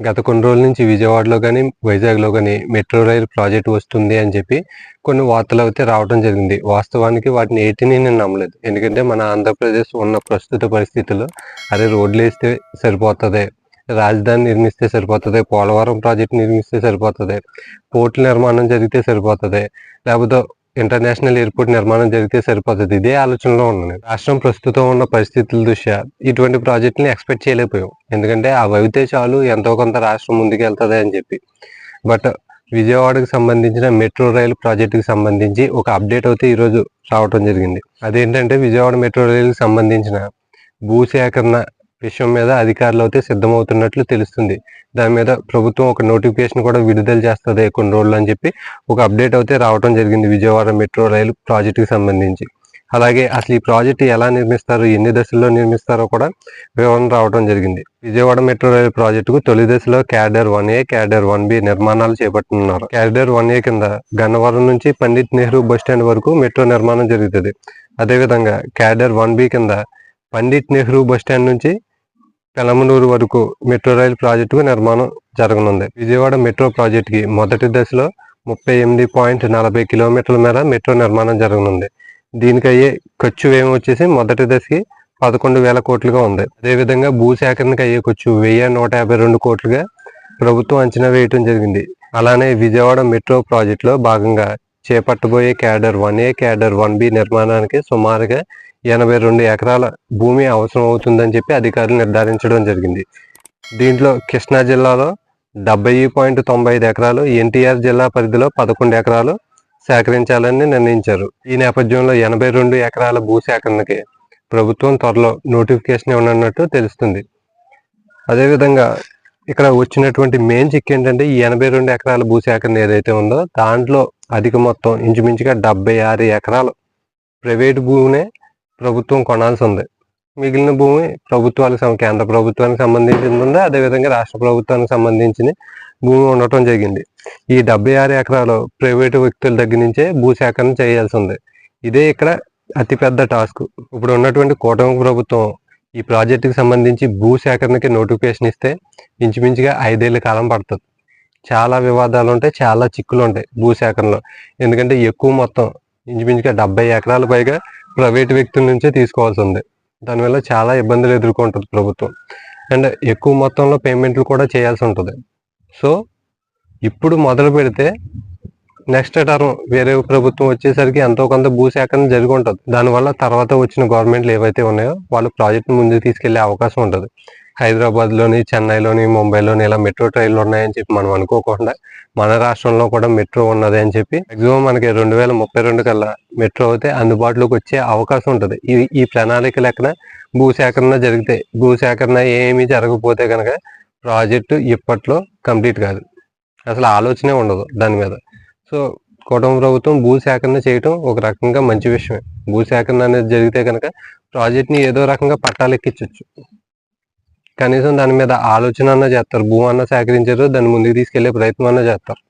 గత కొన్ని రోజుల నుంచి విజయవాడలో కానీ వైజాగ్లో కానీ మెట్రో రైల్ ప్రాజెక్ట్ వస్తుంది అని చెప్పి కొన్ని వార్తలు అయితే రావడం జరిగింది. వాస్తవానికి వాటిని ఏటిని నేను నమ్మలేదు. ఎందుకంటే మన ఆంధ్రప్రదేశ్ ఉన్న ప్రస్తుత పరిస్థితుల్లో అరే రోడ్లు వేస్తే సరిపోతుంది రాజధాని నిర్మిస్తే సరిపోతుంది పోలవరం ప్రాజెక్ట్ నిర్మిస్తే సరిపోతుంది పోర్టుల నిర్మాణం జరిగితే సరిపోతుంది లేకపోతే ఇంటర్నేషనల్ ఎయిర్పోర్ట్ నిర్మాణం జరిగితే సరిపోతుంది. ఇదే ఆలోచనలో ఉన్నాను రాష్ట్రం ప్రస్తుతం ఉన్న పరిస్థితుల దృష్ట్యా ఇటువంటి ప్రాజెక్టుని ఎక్స్పెక్ట్ చేయలేకపోయాం. ఎందుకంటే అవి అయితే చాలు ఎంతో కొంత రాష్ట్రం ముందుకెళ్తుంది అని చెప్పి. బట్ విజయవాడకు సంబంధించిన మెట్రో రైలు ప్రాజెక్టుకి సంబంధించి ఒక అప్డేట్ అయితే ఈరోజు రావడం జరిగింది. అదేంటంటే విజయవాడ మెట్రో రైలుకి సంబంధించిన భూసేకరణ విషయం మీద అధికారులు అయితే సిద్ధమవుతున్నట్లు తెలుస్తుంది. దాని మీద ప్రభుత్వం ఒక నోటిఫికేషన్ కూడా విడుదల చేస్తుంది కొన్ని రోజులు అని చెప్పి ఒక అప్డేట్ అయితే రావడం జరిగింది విజయవాడ మెట్రో రైలు ప్రాజెక్టుకి సంబంధించి. అలాగే అసలు ఈ ప్రాజెక్టు ఎలా నిర్మిస్తారు ఎన్ని దశల్లో నిర్మిస్తారో కూడా వివరణ రావడం జరిగింది. విజయవాడ మెట్రో రైలు ప్రాజెక్టుకు తొలి దశలో cadre one A cadre one B నిర్మాణాలు చేపట్టనున్నారు. క్యాడర్ వన్ ఏ కింద గన్నవరం నుంచి పండిత్ నెహ్రూ బస్ స్టాండ్ వరకు మెట్రో నిర్మాణం జరుగుతుంది. అదేవిధంగా క్యాడర్ వన్ బి కింద పండిత్ నెహ్రూ బస్ స్టాండ్ నుంచి పెలమనూరు వరకు మెట్రో రైలు ప్రాజెక్టుకు నిర్మాణం జరగనుంది. విజయవాడ మెట్రో ప్రాజెక్టుకి మొదటి దశలో ముప్పై ఎనిమిది పాయింట్ నలభై కిలోమీటర్ల మేర మెట్రో నిర్మాణం జరగనుంది. దీనికి అయ్యే ఖర్చు వ్యయం వచ్చేసి మొదటి దశకి పదకొండు వేల కోట్లుగా ఉంది. అదేవిధంగా భూ సేకరణకు అయ్యే ఖర్చు వెయ్యి నూట యాభై రెండు కోట్లుగా ప్రభుత్వం అంచనా వేయటం జరిగింది. అలానే విజయవాడ మెట్రో ప్రాజెక్టులో భాగంగా చేపట్టబోయే cadre one A cadre one B నిర్మాణానికి సుమారుగా ఎనభై రెండు ఎకరాల భూమి అవసరం అవుతుందని చెప్పి అధికారులు నిర్ధారించడం జరిగింది. దీంట్లో కృష్ణా జిల్లాలో డెబ్బై పాయింట్ తొంభై ఐదు ఎకరాలు ఎన్టీఆర్ జిల్లా పరిధిలో పదకొండు ఎకరాలు సేకరించాలని నిర్ణయించారు. ఈ నేపథ్యంలో ఎనభై రెండు ఎకరాల భూ సేకరణకి ప్రభుత్వం త్వరలో నోటిఫికేషన్ ఇవ్వనున్నట్టు తెలుస్తుంది. అదేవిధంగా ఇక్కడ వచ్చినటువంటి మెయిన్ చిక్ ఏంటంటే ఈ ఎనభై రెండు ఎకరాల భూ సేకరణ ఏదైతే ఉందో దాంట్లో అధిక మొత్తం ఇంచుమించుగా డెబ్బై ఆరు ఎకరాలు ప్రైవేట్ భూమినే ప్రభుత్వం కొనాల్సి ఉంది మిగిలిన భూమి ప్రభుత్వాలకు సం- కేంద్ర ప్రభుత్వానికి సంబంధించింది ఉంది అదేవిధంగా రాష్ట్ర ప్రభుత్వానికి సంబంధించిన భూమి ఉండటం జరిగింది. ఈ డెబ్బై ఆరు ఎకరాలు ప్రైవేటు వ్యక్తుల దగ్గర నుంచే భూ సేకరణ చేయాల్సి ఉంది ఇదే ఇక్కడ అతిపెద్ద టాస్క్. ఇప్పుడు ఉన్నటువంటి కూటమి ప్రభుత్వం ఈ ప్రాజెక్టుకి సంబంధించి భూ సేకరణకి నోటిఫికేషన్ ఇస్తే ఇంచుమించుగా ఐదేళ్ళ కాలం పడుతుంది. చాలా వివాదాలు ఉంటాయి చాలా చిక్కులు ఉంటాయి భూ సేకరణలో ఎందుకంటే ఎక్కువ మొత్తం ఇంచుమించుగా డెబ్బై ఎకరాల పైగా ప్రైవేట్ వ్యక్తుల నుంచే తీసుకోవాల్సి ఉంది దానివల్ల చాలా ఇబ్బందులు ఎదుర్కొంటుంది ప్రభుత్వం. అండ్ ఎక్కువ మొత్తంలో పేమెంట్లు కూడా చేయాల్సి ఉంటుంది సో ఇప్పుడు మొదలు పెడితే నెక్స్ట్ టర్మ్ వేరే ప్రభుత్వం వచ్చేసరికి ఎంతో కొంత భూసేకరణ జరిగి ఉంటుంది దానివల్ల తర్వాత వచ్చిన గవర్నమెంట్లు ఏవైతే ఉన్నాయో వాళ్ళు ప్రాజెక్ట్ ముందుకు తీసుకెళ్ళే అవకాశం ఉంటుంది. హైదరాబాద్లోని చెన్నైలోని ముంబైలోని ఇలా మెట్రో ట్రైన్లు ఉన్నాయని చెప్పి మనం అనుకోకుండా మన రాష్ట్రంలో కూడా మెట్రో ఉన్నది అని చెప్పి మ్యాక్సిమం మనకి రెండు వేల ముప్పై రెండు కల్లా మెట్రో అయితే అందుబాటులోకి వచ్చే అవకాశం ఉంటుంది. ఈ ఈ ప్రణాళిక లెక్కన భూసేకరణ జరిగితే భూసేకరణ ఏమీ జరగకపోతే కనుక ప్రాజెక్టు ఇప్పట్లో కంప్లీట్ కాదు. అసలు ఆలోచనే ఉండదు దాని మీద. సో కూటమి ప్రభుత్వం భూసేకరణ చేయటం ఒక రకంగా మంచి విషయమే. భూసేకరణ అనేది జరిగితే కనుక ప్రాజెక్ట్ని ఏదో రకంగా పట్టాలెక్కించవచ్చు కనీసం దాని మీద ఆలోచన అన్న చేస్తారు భూ అన్న సేకరించారు దాన్ని ముందుకు తీసుకెళ్ళే ప్రయత్నం అన్న చేస్తారు.